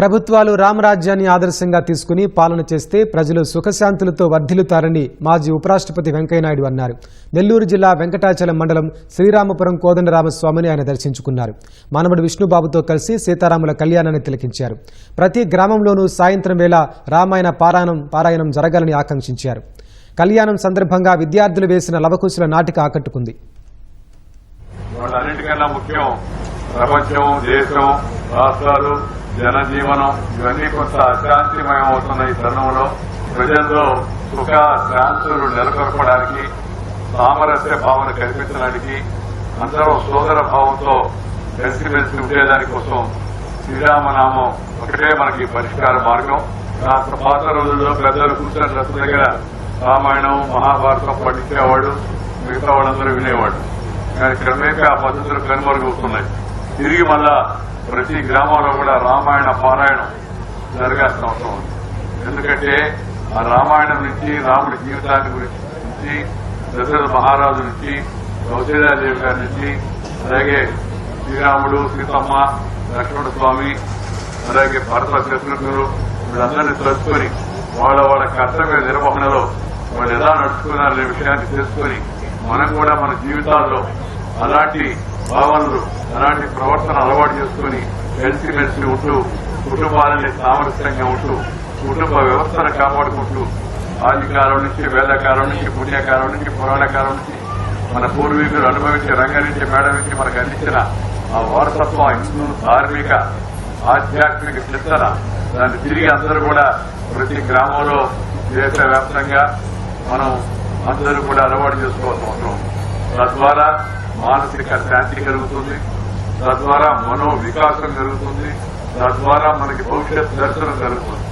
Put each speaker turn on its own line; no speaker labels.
ప్రభుత్వాలు రామరాజ్యాన్ని ఆదర్శంగా తీసుకుని పాలన చేస్తే ప్రజలు సుఖశాంతులతో వర్ధిల్లుతారని మాజీ ఉపరాష్ట్రపతి వెంకయ్యనాయుడు అన్నారు. నెల్లూరు జిల్లా వెంకటాచలం మండలం శ్రీరామపురం కోదండరామస్వామిని ఆయన దర్శించుకున్నారు. మనవడు విష్ణుబాబుతో కలిసి సీతారాముల కళ్యాణాన్ని తిలకించారు. ప్రతి గ్రామంలోనూ సాయంత్రం వేళ రామాయణ పారాయణం పారాయణం జరగాలని ఆకాంక్షించారు. కళ్యాణం సందర్భంగా విద్యార్థులు వేసిన లవకుశుల నాటిక ఆకట్టుకుంది.
ముఖ్యం ప్రపంచం దేశం రాష్ట్రాలు జనజీవనం ఇవన్నీ కొంత అశాంతిమయం అవుతున్న ఈ తరుణంలో ప్రజల్లో సుఖ శాంతులు నెలకొల్పడానికి సామరస్య భావన కల్పించడానికి అందరూ సోదర భావంతో కలిసిమెలిసి ఉండేదాని కోసం శ్రీరామనామం ఒకటే మనకి పరిష్కార మార్గం. కాస్త పాత రోజుల్లో పెద్దలు కూర్చొని రథం దగ్గర రామాయణం మహాభారతం పఠించేవాడు మిగతా వాళ్ళందరూ వినేవాడు కానీ క్రమేపీ ఆ పద్ధతులు కనుమరుగవుతున్నాయి. తిరిగి మళ్ళా ప్రతి గ్రామంలో కూడా రామాయణ పారాయణం జరగాల్సిన అవసరం ఉంది. ఎందుకంటే ఆ రామాయణం నుంచి రాముడి జీవితాన్ని గురించి దశరథ మహారాజు నుంచి కౌశల్యాదేవి గారి నుంచి అలాగే శ్రీరాముడు సీతమ్మ లక్ష్మణ స్వామి అలాగే భరత శత్రుఘ్నులు వీళ్ళందరినీ తలుచుకొని వాళ్ళ వాళ్ళ కర్తవ్య నిర్వహణలో వాళ్ళు ఎలా నడుచుకున్నారనే విషయాన్ని తెలుసుకొని మనం కూడా మన జీవితాల్లో అలాంటి భావనలు అలాంటి ప్రవర్తన అలవాటు చేసుకుని కలిసిమెలిసి ఉంటూ కుటుంబాలని సామరస్యంగా ఉంటూ కుటుంబ వ్యవస్థను కాపాడుకుంటూ ఆదికాలం నుంచి వేదకాలం నుంచి పుణ్యకాలం నుంచి పురాణకాలం నుంచి మన పూర్వీకులు అనుభవించే రంగం నుంచి మేడ నుంచి మనకు అందించిన ఆ వారసత్వం హిందూ ధార్మిక ఆధ్యాత్మిక చింతన దాన్ని తిరిగి అందరూ కూడా ప్రతి గ్రామంలో దేశవ్యాప్తంగా మనం అందరూ కూడా అలవాటు చేసుకోవాల్సిన అవసరం తద్వారా మానసిక శాంతి కలుగుతుంది. తద్వారా మనో వికాసం కలుగుతుంది. తద్వారా మనకి భవిష్యత్ దర్శనం కలుగుతుంది.